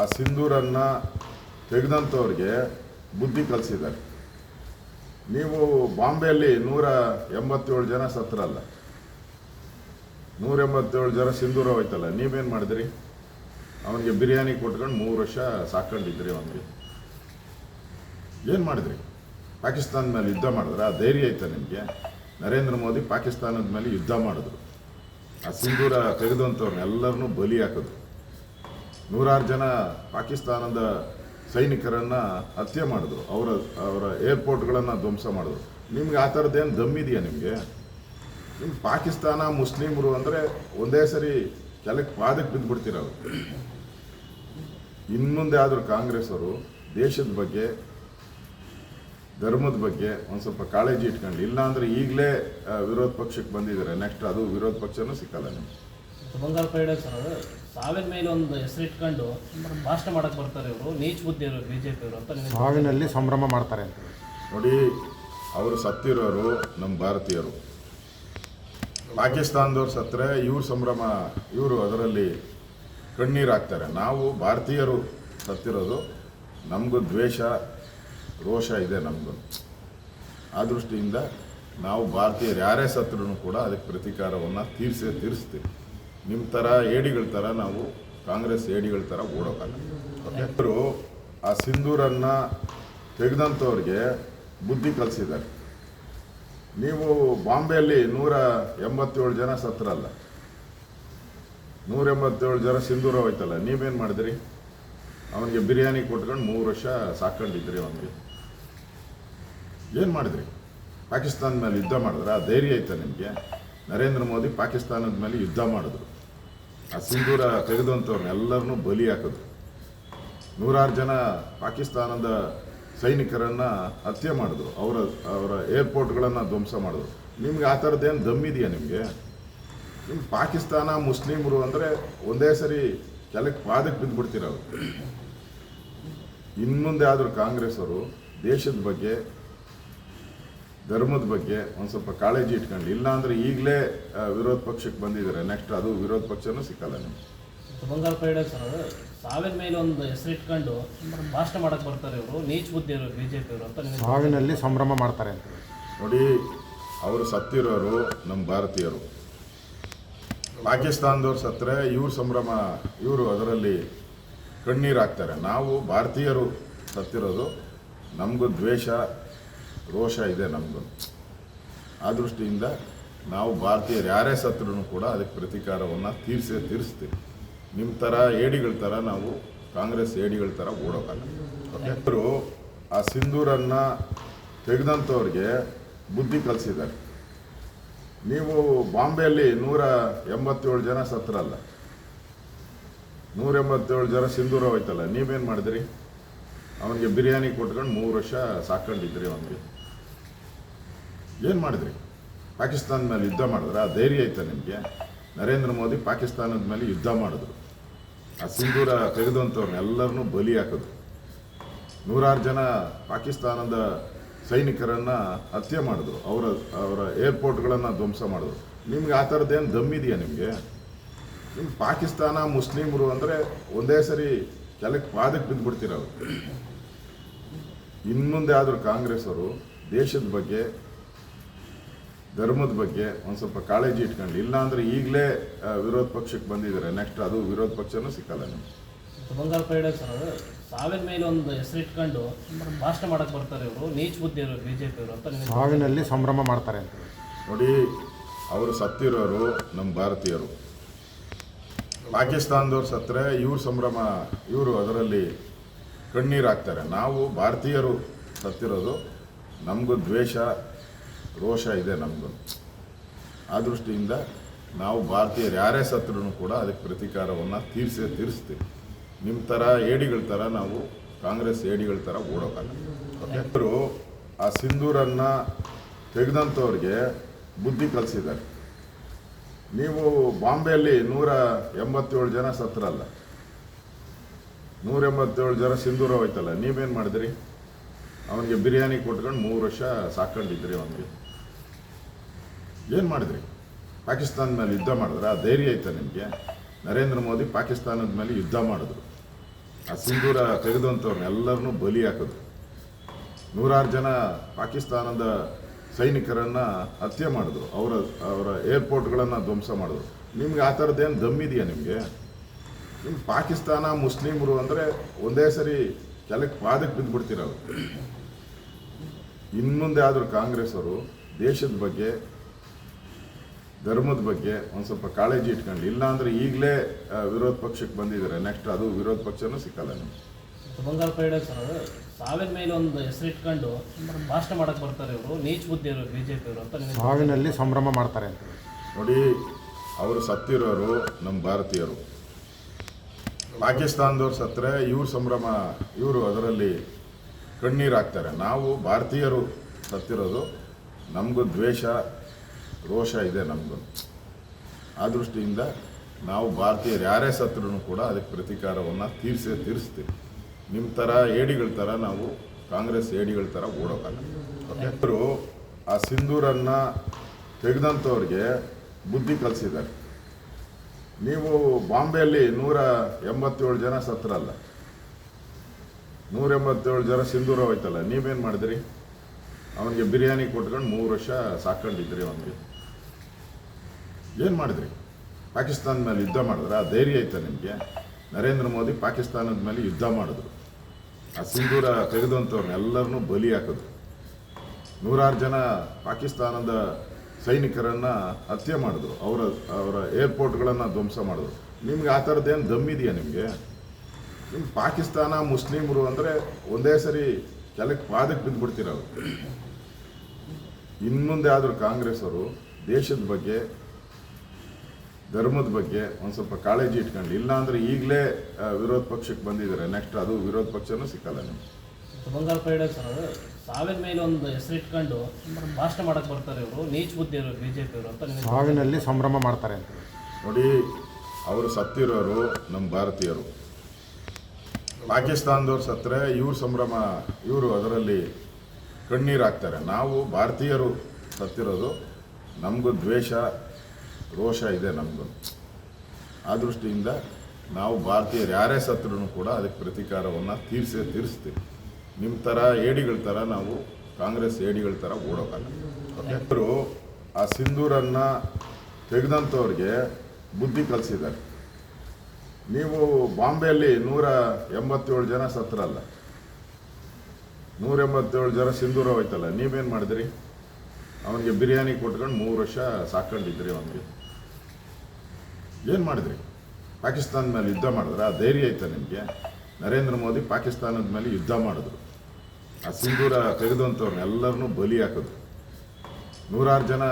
ಆ ಸಿಂಧೂರನ್ನು ತೆಗೆದಂಥವ್ರಿಗೆ ಬುದ್ಧಿ ಕಲಿಸಿದ್ದಾರೆ. ನೀವು ಬಾಂಬೆಯಲ್ಲಿ ನೂರ ಎಂಬತ್ತೇಳು ಜನ ಸತ್ರಲ್ಲ ನೂರ ಎಂಬತ್ತೇಳು ಜನ ಸಿಂಧೂರ ಹೋಯ್ತಲ್ಲ ನೀವೇನು ಮಾಡಿದ್ರಿ? ಅವನಿಗೆ ಬಿರಿಯಾನಿ ಕೊಟ್ಕೊಂಡು ಮೂರು ವರ್ಷ ಸಾಕೊಂಡಿದ್ರಿ ಅವನಿಗೆ. ಏನು ಮಾಡಿದ್ರಿ? ಪಾಕಿಸ್ತಾನದ ಮೇಲೆ ಯುದ್ಧ ಮಾಡಿದ್ರೆ, ಆ ಧೈರ್ಯ ಐತೆ ನಿಮಗೆ? ನರೇಂದ್ರ ಮೋದಿ ಪಾಕಿಸ್ತಾನದ ಮೇಲೆ ಯುದ್ಧ ಮಾಡಿದ್ರು. ಆ ಸಿಂಧೂರ ತೆಗೆದಂಥವ್ರನ್ನ ಎಲ್ಲರನ್ನೂ ಬಲಿ ಹಾಕಿದ್ರು. ನೂರಾರು ಜನ ಪಾಕಿಸ್ತಾನದ ಸೈನಿಕರನ್ನು ಹತ್ಯೆ ಮಾಡಿದ್ರು. ಅವರ ಅವರ ಏರ್ಪೋರ್ಟ್ಗಳನ್ನು ಧ್ವಂಸ ಮಾಡಿದ್ರು. ನಿಮ್ಗೆ ಆ ಥರದ್ದೇನು ದಮ್ಮಿದೆಯಾ ನಿಮಗೆ? ನಿಮ್ಮ ಪಾಕಿಸ್ತಾನ ಮುಸ್ಲಿಮರು ಅಂದರೆ ಒಂದೇ ಸರಿ ಕೆಲಕ್ಕೆ ಪಾದಕ್ಕೆ ಬಿದ್ದುಬಿಡ್ತೀರ ಅವರು. ಇನ್ಮುಂದೆ ಆದರೂ ಕಾಂಗ್ರೆಸ್ ಅವರು ದೇಶದ ಬಗ್ಗೆ, ಧರ್ಮದ ಬಗ್ಗೆ ಒಂದು ಸ್ವಲ್ಪ ಕಾಳಜಿ ಇಟ್ಕೊಂಡು ಇಲ್ಲ ಈಗಲೇ ವಿರೋಧ ಪಕ್ಷಕ್ಕೆ ಬಂದಿದ್ದಾರೆ. ನೆಕ್ಸ್ಟ್ ಅದು ವಿರೋಧ ಪಕ್ಷನೂ ಸಿಕ್ಕಲ್ಲ ನಿಮ್ಗೆ. ಸಾವಿನ ಮೇಲೆ ಒಂದು ಹೆಸರಿಟ್ಕೊಂಡು ಭಾಷಣ ಮಾಡಕ್ ಬರ್ತಾರೆ ಇವರು. ನೀಚ್ ಬುದ್ಧಿ ಇವರು ಬಿಜೆಪಿ ಅವರು ಅಂತ ನಿಮಗೆ ಸಾವಿನಲ್ಲಿ ಸಂಭ್ರಮ ಮಾಡ್ತಾರೆ ಅಂತ. ನೋಡಿ ಅವರು ಸತ್ತಿರೋರು ನಮ್ಮ ಭಾರತೀಯರು. ಪಾಕಿಸ್ತಾನದವ್ರು ಸತ್ತರೆ ಇವ್ರು ಸಂಭ್ರಮ ಇವರು ಅದರಲ್ಲಿ ಕಣ್ಣೀರು ಹಾಕ್ತಾರೆ. ನಾವು ಭಾರತೀಯರು ಸತ್ತಿರೋದು ನಮಗೂ ದ್ವೇಷ ರೋಷ ಇದೆ ನಮಗೂ ಆ ದೃಷ್ಟಿಯಿಂದ ನಾವು ಭಾರತೀಯರು ಯಾರೇ ಸತ್ರೂ ಕೂಡ ಅದಕ್ಕೆ ಪ್ರತೀಕಾರವನ್ನು ತೀರಿಸೇ ತೀರಿಸ್ತೀವಿ. ನಿಮ್ಮ ಥರ ಏಡಿಗಳ ಥರ ನಾವು ಕಾಂಗ್ರೆಸ್ ಏಡಿಗಳ ಥರ ಓಡೋಕಲ್ಲ. ಅವರು ಆ ಸಿಂಧೂರನ್ನು ತೆಗೆದಂಥವ್ರಿಗೆ ಬುದ್ಧಿ ಕಲಿಸಿದ್ದಾರೆ. ನೀವು ಬಾಂಬೆಯಲ್ಲಿ ನೂರ ಎಂಬತ್ತೇಳು ಜನ ಸತ್ರಲ್ಲ ನೂರ ಎಂಬತ್ತೇಳು ಜನ ಸಿಂಧೂರ ಹೋಯ್ತಲ್ಲ, ನೀವೇನು ಮಾಡಿದ್ರಿ? ಅವನಿಗೆ ಬಿರಿಯಾನಿ ಕೊಟ್ಕೊಂಡು ಮೂರು ವರ್ಷ ಸಾಕೊಂಡಿದ್ರಿ ಅವನಿಗೆ. ಏನು ಮಾಡಿದ್ರಿ? ಪಾಕಿಸ್ತಾನ ಮೇಲೆ ಯುದ್ಧ ಮಾಡಿದ್ರೆ, ಆ ಧೈರ್ಯ ಐತೆ ನಿಮಗೆ? ನರೇಂದ್ರ ಮೋದಿ ಪಾಕಿಸ್ತಾನದ ಮೇಲೆ ಯುದ್ಧ ಮಾಡಿದ್ರು. ಆ ಸಿಂಧೂರ ತೆಗೆದಂಥವ್ರನ್ನ ಎಲ್ಲರನ್ನೂ ಬಲಿ ಹಾಕಿದ್ರು. ನೂರಾರು ಜನ ಪಾಕಿಸ್ತಾನದ ಸೈನಿಕರನ್ನು ಹತ್ಯೆ ಮಾಡಿದ್ರು. ಅವರ ಅವರ ಏರ್ಪೋರ್ಟ್ಗಳನ್ನು ಧ್ವಂಸ ಮಾಡಿದ್ರು. ನಿಮ್ಗೆ ಆ ಥರದ್ದೇನು ದಮ್ಮಿದೆಯಾ ನಿಮಗೆ? ನಿಮ್ಗೆ ಪಾಕಿಸ್ತಾನ ಮುಸ್ಲಿಮರು ಅಂದರೆ ಒಂದೇ ಸರಿ ಕೆಲಕ್ಕೆ ಪಾದಕ್ಕೆ ಬಿದ್ದುಬಿಡ್ತೀರ ಅವರು. ಇನ್ಮುಂದೆ ಆದರೂ ಕಾಂಗ್ರೆಸ್ ಅವರು ದೇಶದ ಬಗ್ಗೆ ಧರ್ಮದ ಬಗ್ಗೆ ಒಂದು ಸ್ವಲ್ಪ ಕಾಳಜಿ ಇಟ್ಕೊಂಡು ಇಲ್ಲ ಅಂದರೆ ಈಗಲೇ ವಿರೋಧ ಪಕ್ಷಕ್ಕೆ ಬಂದಿದ್ದಾರೆ. ನೆಕ್ಸ್ಟ್ ಅದು ವಿರೋಧ ಪಕ್ಷನೂ ಸಿಕ್ಕಲ್ಲ ನಿಮ್ಗೆ. ಬಂಗಾಳ ಪೈಡ ಸರ್ ಸಾವಿನ ಮೇಲೆ ಒಂದು ಹೆಸರಿಟ್ಕೊಂಡು ಭಾಷಣ ಮಾಡಕ್ ಬರ್ತಾರೆ ಇವರು. ನೀಚ್ ಬುದ್ಧಿ ಇವರು ಬಿಜೆಪಿ ಅವರು ಅಂತ ಸಾವಿನಲ್ಲಿ ಸಂಭ್ರಮ ಮಾಡ್ತಾರೆ ಅಂತ. ನೋಡಿ ಅವರು ಸತ್ತಿರೋರು ನಮ್ಮ ಭಾರತೀಯರು. ಪಾಕಿಸ್ತಾನದವ್ರು ಸತ್ತರೆ ಇವ್ರು ಸಂಭ್ರಮ ಇವರು ಅದರಲ್ಲಿ ಕಣ್ಣೀರು ಹಾಕ್ತಾರೆ. ನಾವು ಭಾರತೀಯರು ಸತ್ತಿರೋದು ನಮಗೂ ದ್ವೇಷ ರೋಷ ಇದೆ ನಮ್ಮದು ಆ ದೃಷ್ಟಿಯಿಂದ ನಾವು ಭಾರತೀಯರು ಯಾರೇ ಸತ್ರೂ ಕೂಡ ಅದಕ್ಕೆ ಪ್ರತೀಕಾರವನ್ನು ತೀರಿಸೇ ತೀರಿಸ್ತೀವಿ. ನಿಮ್ಮ ಥರ ಏಡಿಗಳ ಥರ ನಾವು ಕಾಂಗ್ರೆಸ್ ಏಡಿಗಳ ಥರ ಓಡೋಕ್ಕಲ್ಲ ಓಕೆ ಅವರು ಆ ಸಿಂಧೂರನ್ನು ತೆಗೆದಂಥವ್ರಿಗೆ ಬುದ್ಧಿ ಕಲಿಸಿದ್ದಾರೆ. ನೀವು ಬಾಂಬೆಯಲ್ಲಿ ನೂರ ಎಂಬತ್ತೇಳು ಜನ ಸತ್ರಲ್ಲ ನೂರ ಎಂಬತ್ತೇಳು ಜನ ಸಿಂಧೂರ ಹೋಯ್ತಲ್ಲ, ನೀವೇನು ಮಾಡಿದ್ರಿ? ಅವನಿಗೆ ಬಿರಿಯಾನಿ ಕೊಟ್ಕೊಂಡು ಮೂರು ವರ್ಷ ಸಾಕೊಂಡಿದ್ರಿ ಅವನಿಗೆ. ಏನು ಮಾಡಿದ್ರಿ? ಪಾಕಿಸ್ತಾನದ ಮೇಲೆ ಯುದ್ಧ ಮಾಡಿದ್ರೆ? ಆ ಧೈರ್ಯ ಐತೆ ನಿಮಗೆ? ನರೇಂದ್ರ ಮೋದಿ ಪಾಕಿಸ್ತಾನದ ಮೇಲೆ ಯುದ್ಧ ಮಾಡಿದ್ರು. ಆ ಸಿಂಧೂರ ತೆಗೆದಂಥವ್ರನ್ನ ಎಲ್ಲರನ್ನೂ ಬಲಿ ಹಾಕಿದ್ರು ನೂರಾರು ಜನ ಪಾಕಿಸ್ತಾನದ ಸೈನಿಕರನ್ನು ಹತ್ಯೆ ಮಾಡಿದ್ರು. ಅವರ ಅವರ ಏರ್ಪೋರ್ಟ್ಗಳನ್ನು ಧ್ವಂಸ ಮಾಡಿದ್ರು. ನಿಮ್ಗೆ ಆ ಥರದ್ದೇನು ದಮ್ಮಿದೆಯಾ ನಿಮಗೆ? ನಿಮ್ಗೆ ಪಾಕಿಸ್ತಾನ ಮುಸ್ಲಿಮರು ಅಂದರೆ ಒಂದೇ ಸರಿ ಕೆಲಕ್ಕೆ ಪಾದಕ್ಕೆ ಬಿದ್ದುಬಿಡ್ತೀರ ಅವರು. ಇನ್ಮುಂದೆ ಆದರೂ ಕಾಂಗ್ರೆಸ್ ಅವರು ದೇಶದ ಬಗ್ಗೆ ಧರ್ಮದ ಬಗ್ಗೆ ಒಂದು ಸ್ವಲ್ಪ ಕಾಳಜಿ ಇಟ್ಕೊಂಡು ಇಲ್ಲ ಅಂದರೆ ಈಗಲೇ ವಿರೋಧ ಪಕ್ಷಕ್ಕೆ ಬಂದಿದ್ದಾರೆ. ನೆಕ್ಸ್ಟ್ ಅದು ವಿರೋಧ ಪಕ್ಷನೂ ಸಿಕ್ಕಲ್ಲ ನಿಮ್ಗೆ. ಬಂಗಾಳ ಪೈಡ ಸರ್ ಸಾವಿನ ಮೇಲೆ ಒಂದು ಹೆಸರಿಟ್ಕೊಂಡು ಭಾಷಣ ಮಾಡಕ್ಕೆ ಬರ್ತಾರೆ ಇವರು. ನೀಚ್ ಬುದ್ಧಿ ಇವರು ಬಿಜೆಪಿ ಅವರು ಅಂತ ಸಾವಿನಲ್ಲಿ ಸಂಭ್ರಮ ಮಾಡ್ತಾರೆ ಅಂತ. ನೋಡಿ ಅವರು ಸತ್ತಿರೋರು ನಮ್ಮ ಭಾರತೀಯರು. ಪಾಕಿಸ್ತಾನದವ್ರು ಸತ್ತರೆ ಇವ್ರು ಸಂಭ್ರಮ ಇವರು ಅದರಲ್ಲಿ ಕಣ್ಣೀರು ಹಾಕ್ತಾರೆ. ನಾವು ಭಾರತೀಯರು ಸತ್ತಿರೋದು ನಮಗೂ ದ್ವೇಷ ರೋಷ ಇದೆ ನಮಗೂ ಆ ದೃಷ್ಟಿಯಿಂದ ನಾವು ಭಾರತೀಯರು ಯಾರೇ ಸತ್ರೂ ಕೂಡ ಅದಕ್ಕೆ ಪ್ರತೀಕಾರವನ್ನು ತೀರಿಸೇ ತೀರಿಸ್ತೀವಿ. ನಿಮ್ಮ ಥರ ಏಡಿಗಳ ಥರ ನಾವು ಕಾಂಗ್ರೆಸ್ ಏಡಿಗಳ ಥರ ಓಡೋಕಲ್ಲ. ಓಕೆ ಅವರು ಆ ಸಿಂಧೂರನ್ನು ತೆಗೆದಂಥವ್ರಿಗೆ ಬುದ್ಧಿ ಕಲಿಸಿದ್ದಾರೆ. ನೀವು ಬಾಂಬೆಯಲ್ಲಿ ನೂರ ಎಂಬತ್ತೇಳು ಜನ ಸತ್ರಲ್ಲ ನೂರ ಎಂಬತ್ತೇಳು ಜನ ಸಿಂಧೂರ ಹೋಯ್ತಲ್ಲ ನೀವೇನು ಮಾಡಿದ್ರಿ? ಅವನಿಗೆ ಬಿರಿಯಾನಿ ಕೊಟ್ಕೊಂಡು ಮೂರು ವರ್ಷ ಸಾಕೊಂಡಿದ್ರಿ ಅವನಿಗೆ. ಏನು ಮಾಡಿದ್ರಿ? ಪಾಕಿಸ್ತಾನದ ಮೇಲೆ ಯುದ್ಧ ಮಾಡಿದ್ರೆ ಆ ಧೈರ್ಯ ಐತೆ ನಿಮಗೆ? ನರೇಂದ್ರ ಮೋದಿ ಪಾಕಿಸ್ತಾನದ ಮೇಲೆ ಯುದ್ಧ ಮಾಡಿದ್ರು. ಆ ಸಿಂಧೂರ ತೆಗೆದಂಥವ್ರನ್ನ ಎಲ್ಲರನ್ನೂ ಬಲಿ ಹಾಕಿದ್ರು ನೂರಾರು ಜನ ಪಾಕಿಸ್ತಾನದ ಸೈನಿಕರನ್ನು ಹತ್ಯೆ ಮಾಡಿದ್ರು. ಅವರ ಅವರ ಏರ್ಪೋರ್ಟ್ಗಳನ್ನು ಧ್ವಂಸ ಮಾಡಿದ್ರು. ನಿಮ್ಗೆ ಆ ಥರದ್ದೇನು ದಮ್ಮಿದೆಯಾ ನಿಮಗೆ? ನಿಮ್ಗೆ ಪಾಕಿಸ್ತಾನ ಮುಸ್ಲಿಮರು ಅಂದರೆ ಒಂದೇ ಸರಿ ಕೆಲಕ್ಕೆ ಪಾದಕ್ಕೆ ಬಿದ್ದುಬಿಡ್ತೀರ ಅವರು. ಇನ್ಮುಂದೆ ಆದರೂ ಕಾಂಗ್ರೆಸ್ ಅವರು ದೇಶದ ಬಗ್ಗೆ ಧರ್ಮದ ಬಗ್ಗೆ ಒಂದು ಸ್ವಲ್ಪ ಕಾಳಜಿ ಇಟ್ಕೊಂಡು ಇಲ್ಲ ಅಂದರೆ ಈಗಲೇ ವಿರೋಧ ಪಕ್ಷಕ್ಕೆ ಬಂದಿದ್ದಾರೆ ನೆಕ್ಸ್ಟ್ ಅದು ವಿರೋಧ ಪಕ್ಷನೂ ಸಿಕ್ಕಲ್ಲ ನಿಮ್ಗೆ. ಬಂಗಾರ ಪೈಡ ಸರ್ ಸಾವಿನ ಮೇಲೆ ಒಂದು ಹೆಸರಿಟ್ಕೊಂಡು ಭಾಷಣ ಮಾಡಕ್ಕೆ ಬರ್ತಾರೆ ಇವರು. ನೀಚ್ ಬುದ್ಧಿ ಇವರು ಬಿಜೆಪಿ ಅವರು ಅಂತ ಸಾವಿನಲ್ಲಿ ಸಂಭ್ರಮ ಮಾಡ್ತಾರೆ ಅಂತ. ನೋಡಿ ಅವರು ಸತ್ತಿರೋರು ನಮ್ಮ ಭಾರತೀಯರು. ಪಾಕಿಸ್ತಾನದವ್ರು ಸತ್ತರೆ ಇವ್ರ ಸಂಭ್ರಮ ಇವರು ಅದರಲ್ಲಿ ಕಣ್ಣೀರು ಹಾಕ್ತಾರೆ. ನಾವು ಭಾರತೀಯರು ಸತ್ತಿರೋದು ನಮಗೂ ದ್ವೇಷ ರೋಷ ಇದೆ ನಮಗೂ ಆ ದೃಷ್ಟಿಯಿಂದ ನಾವು ಭಾರತೀಯರು ಯಾರೇ ಸತ್ರೂ ಕೂಡ ಅದಕ್ಕೆ ಪ್ರತೀಕಾರವನ್ನು ತೀರಿಸೇ ತೀರಿಸ್ತೀವಿ. ನಿಮ್ಮ ಥರ ಏಡಿಗಳ ಥರ ನಾವು ಕಾಂಗ್ರೆಸ್ ಏಡಿಗಳ ಥರ ಓಡೋಕ್ಕಲ್ಲ ಅವರು ಆ ಸಿಂಧೂರನ್ನು ತೆಗೆದಂಥವ್ರಿಗೆ ಬುದ್ಧಿ ಕಲಿಸಿದ್ದಾರೆ. ನೀವು ಬಾಂಬೆಯಲ್ಲಿ ನೂರ ಎಂಬತ್ತೇಳು ಜನ ಸತ್ರಲ್ಲ ನೂರ ಎಂಬತ್ತೇಳು ಜನ ಸಿಂಧೂರ ಹೋಯ್ತಲ್ಲ, ನೀವೇನು ಮಾಡಿದ್ರಿ? ಅವನಿಗೆ ಬಿರಿಯಾನಿ ಕೊಟ್ಕೊಂಡು ಮೂರು ವರ್ಷ ಸಾಕೊಂಡಿದ್ರಿ ಅವನಿಗೆ. ಏನು ಮಾಡಿದ್ರಿ? ಪಾಕಿಸ್ತಾನದ ಮೇಲೆ ಯುದ್ಧ ಮಾಡಿದ್ರೆ, ಆ ಧೈರ್ಯ ಐತೆ ನಿಮಗೆ? ನರೇಂದ್ರ ಮೋದಿ ಪಾಕಿಸ್ತಾನದ ಮೇಲೆ ಯುದ್ಧ ಮಾಡಿದ್ರು. ಆ ಸಿಂಧೂರ ತೆಗೆದಂಥವ್ರನ್ನ ಬಲಿ ಹಾಕಿದ್ರು. ನೂರಾರು ಜನ ಪಾಕಿಸ್ತಾನದ ಸೈನಿಕರನ್ನು ಹತ್ಯೆ ಮಾಡಿದ್ರು. ಅವರ ಅವರ ಏರ್ಪೋರ್ಟ್ಗಳನ್ನು ಧ್ವಂಸ ಮಾಡಿದ್ರು. ನಿಮ್ಗೆ ಆ ಥರದ್ದೇನು ದಮ್ಮಿದೆಯಾ ನಿಮಗೆ? ನಿಮ್ಗೆ ಪಾಕಿಸ್ತಾನ ಮುಸ್ಲಿಮರು ಅಂದರೆ ಒಂದೇ ಸರಿ ಕೆಲಕ್ಕೆ ಪಾದಕ್ಕೆ ಬಿದ್ದುಬಿಡ್ತೀರ ಅವರು. ಇನ್ಮುಂದೆ ಆದರೂ ಕಾಂಗ್ರೆಸ್ ಅವರು ದೇಶದ ಬಗ್ಗೆ ಧರ್ಮದ ಬಗ್ಗೆ ಒಂದು ಸ್ವಲ್ಪ ಕಾಳಜಿ ಇಟ್ಕೊಂಡು ಇಲ್ಲ ಅಂದರೆ ಈಗಲೇ ವಿರೋಧ ಪಕ್ಷಕ್ಕೆ ಬಂದಿದ್ದಾರೆ ನೆಕ್ಸ್ಟ್ ಅದು ವಿರೋಧ ಪಕ್ಷನೂ ಸಿಕ್ಕಲ್ಲ ನಿಮ್ಗೆ. ಬಂಗಾಳ ಪೈಡ ಸರ್ ಸಾವಿನ ಮೇಲೆ ಒಂದು ಹೆಸರಿಟ್ಕೊಂಡು ಭಾಷಣ ಮಾಡಕ್ಕೆ ಬರ್ತಾರೆ ಇವರು. ನೀಚ ಬುದ್ಧಿ ಇವರು ಬಿಜೆಪಿ ಅವರು ಅಂತ ಸಾವಿನಲ್ಲಿ ಸಂಭ್ರಮ ಮಾಡ್ತಾರೆ ಅಂತ. ನೋಡಿ ಅವರು ಸತ್ತಿರೋರು ನಮ್ಮ ಭಾರತೀಯರು. ಪಾಕಿಸ್ತಾನದವ್ರು ಸತ್ತರೆ ಇವ್ರ ಸಂಭ್ರಮ ಇವರು ಅದರಲ್ಲಿ ಕಣ್ಣೀರು ಹಾಕ್ತಾರೆ. ನಾವು ಭಾರತೀಯರು ಸತ್ತಿರೋದು ನಮಗೂ ದ್ವೇಷ ರೋಷ ಇದೆ ನಮಗೂ ಆ ದೃಷ್ಟಿಯಿಂದ ನಾವು ಭಾರತೀಯರು ಯಾರೇ ಸತ್ರೂ ಕೂಡ ಅದಕ್ಕೆ ಪ್ರತೀಕಾರವನ್ನು ತೀರಿಸೇ ತೀರಿಸ್ತೀವಿ. ನಿಮ್ಮ ಥರ ಏಡಿಗಳ ಥರ ನಾವು ಕಾಂಗ್ರೆಸ್ ಏಡಿಗಳ ಥರ ಓಡೋಕಲ್ಲ. ಅವರು ಆ ಸಿಂಧೂರನ್ನು ತೆಗೆದಂಥವ್ರಿಗೆ ಬುದ್ಧಿ ಕಲಿಸಿದ್ದಾರೆ. ನೀವು ಬಾಂಬೆಯಲ್ಲಿ ನೂರ ಎಂಬತ್ತೇಳು ಜನ ಸತ್ರಲ್ಲ ನೂರ ಎಂಬತ್ತೇಳು ಜನ ಸಿಂಧೂರ ಹೋಯ್ತಲ್ಲ ನೀವೇನು ಮಾಡಿದ್ರಿ? ಅವನಿಗೆ ಬಿರಿಯಾನಿ ಕೊಟ್ಕೊಂಡು ಮೂರು ವರ್ಷ ಸಾಕೊಂಡಿದ್ರಿ ಅವನಿಗೆ. ಏನು ಮಾಡಿದ್ರಿ? ಪಾಕಿಸ್ತಾನದ ಮೇಲೆ ಯುದ್ಧ ಮಾಡಿದ್ರೆ, ಆ ಧೈರ್ಯ ಐತೆ ನಿಮಗೆ? ನರೇಂದ್ರ ಮೋದಿ ಪಾಕಿಸ್ತಾನದ ಮೇಲೆ ಯುದ್ಧ ಮಾಡಿದ್ರು. ಆ ಸಿಂಧೂರ ತೆಗೆದಂಥವ್ರನ್ನ ಎಲ್ಲರನ್ನೂ ಬಲಿ ಹಾಕಿದ್ರು. ನೂರಾರು ಜನ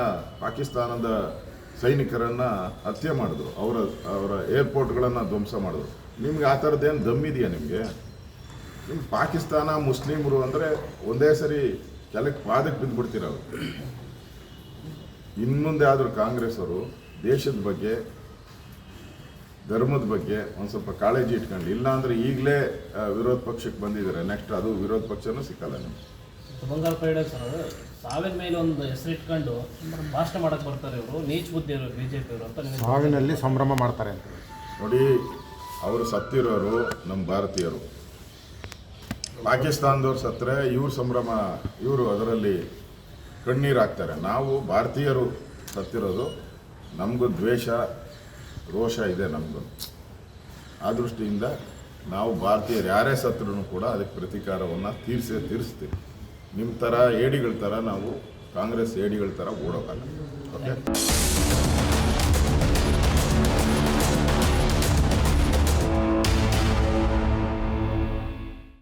ಪಾಕಿಸ್ತಾನದ ಸೈನಿಕರನ್ನು ಹತ್ಯೆ ಮಾಡಿದ್ರು. ಅವರ ಅವರ ಏರ್ಪೋರ್ಟ್ಗಳನ್ನು ಧ್ವಂಸ ಮಾಡಿದ್ರು. ನಿಮ್ಗೆ ಆ ಥರದ್ದೇನು ದಮ್ಮಿದೆಯಾ ನಿಮಗೆ? ನಿಮ್ಗೆ ಪಾಕಿಸ್ತಾನ, ಮುಸ್ಲಿಮರು ಅಂದರೆ ಒಂದೇ ಸರಿ ಕೆಲಕ್ಕೆ ಪಾದಕ್ಕೆ ಬಿದ್ದುಬಿಡ್ತೀರ ಅವರು. ಇನ್ಮುಂದೆ ಆದರೂ ಕಾಂಗ್ರೆಸ್ ಅವರು ದೇಶದ ಬಗ್ಗೆ, ಧರ್ಮದ ಬಗ್ಗೆ ಒಂದು ಸ್ವಲ್ಪ ಕಾಳಜಿ ಇಟ್ಕೊಂಡು ಇಲ್ಲ ಈಗಲೇ ವಿರೋಧ ಪಕ್ಷಕ್ಕೆ ಬಂದಿದ್ದಾರೆ. ನೆಕ್ಸ್ಟ್ ಅದು ವಿರೋಧ ಪಕ್ಷನೂ ಸಿಕ್ಕಲ್ಲ ನಿಮ್ಗೆ. ಸಾವಿನ ಮೇಲೆ ಒಂದು ಹೆಸರಿಟ್ಕೊಂಡು ಭಾಷಣ ಮಾಡಕ್ ಬರ್ತಾರೆ ಇವರು. ನೀಚ್ ಬುದ್ಧಿ ಇವರು ಬಿಜೆಪಿ ಅವರು ಅಂತ ನಿಮಗೆ ಸಾವಿನಲ್ಲಿ ಸಂಭ್ರಮ ಮಾಡ್ತಾರೆ ಅಂತ. ನೋಡಿ ಅವರು ಸತ್ತಿರೋರು ನಮ್ಮ ಭಾರತೀಯರು. ಪಾಕಿಸ್ತಾನದವ್ರು ಸತ್ತರೆ ಇವ್ರ ಸಂಭ್ರಮ ಇವರು ಅದರಲ್ಲಿ ಕಣ್ಣೀರು ಹಾಕ್ತಾರೆ. ನಾವು ಭಾರತೀಯರು ಸತ್ತಿರೋದು ನಮಗೂ ದ್ವೇಷ ರೋಷ ಇದೆ ನಮಗೂ ಆ ದೃಷ್ಟಿಯಿಂದ ನಾವು ಭಾರತೀಯರು ಯಾರೇ ಸತ್ರೂ ಕೂಡ ಅದಕ್ಕೆ ಪ್ರತೀಕಾರವನ್ನು ತೀರಿಸೇ ತೀರಿಸ್ತೀವಿ. ನಿಮ್ಮ ಥರ ಏಡಿಗಳ ಥರ ನಾವು ಕಾಂಗ್ರೆಸ್ ಏಡಿಗಳ ಥರ ಓಡೋಕ್ಕಲ್ಲ ಓಕೆ